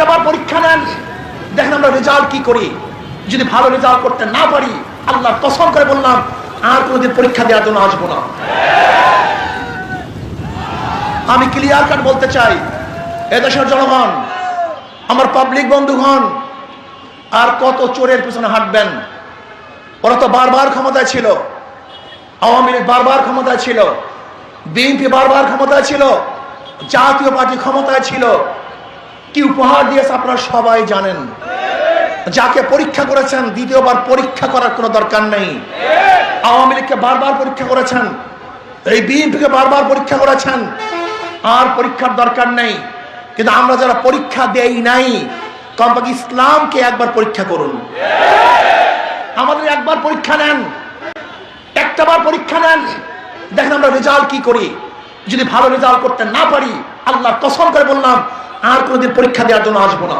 একটা বার পরীক্ষা নেন, দেখেন আমরা রেজাল্ট কি করি। যদি ভালো রেজাল্ট করতে না পারি, আল্লাহ কসম করে বললাম, আর কোনোদিন পরীক্ষা দেওয়ার জন্য আসব না। আমি ক্লিয়ার কাট বলতে চাই, এদেশের জনগণ, আমার পাবলিক বন্ধুগণ, আর কত চোরের পিছনে হাঁটবেন? ওরা তো বারবার ক্ষমতায় ছিল। আওয়ামী লীগ বারবার ক্ষমতায় ছিল। বিএনপি বারবার ক্ষমতায় ছিল। জাতীয় পার্টি ক্ষমতায় ছিল। কি উপহার দিয়েছে আপনারা সবাই জানেন। যাকে পরীক্ষা করেছেন, দ্বিতীয়বার পরীক্ষা করার কোনো দরকার নেই। আওয়ামী লীগকে বারবার পরীক্ষা করেছেন, এই বিএনপিকে বারবার পরীক্ষা করেছেন, আর পরীক্ষার দরকার নেই। কিন্তু আমরা যারা পরীক্ষা দেই নাই, কমপক্ষে ইসলামকে একবার পরীক্ষা করুন। আমাদের একবার পরীক্ষা নেন একটা বার পরীক্ষা নেন। দেখেন আমরা রেজাল্ট কি করি? যদি ভালো রেজাল্ট করতে না পারি, আল্লাহ কসম করে বললাম আর কোনোদিন পরীক্ষা দেওয়ার জন্য আসব না।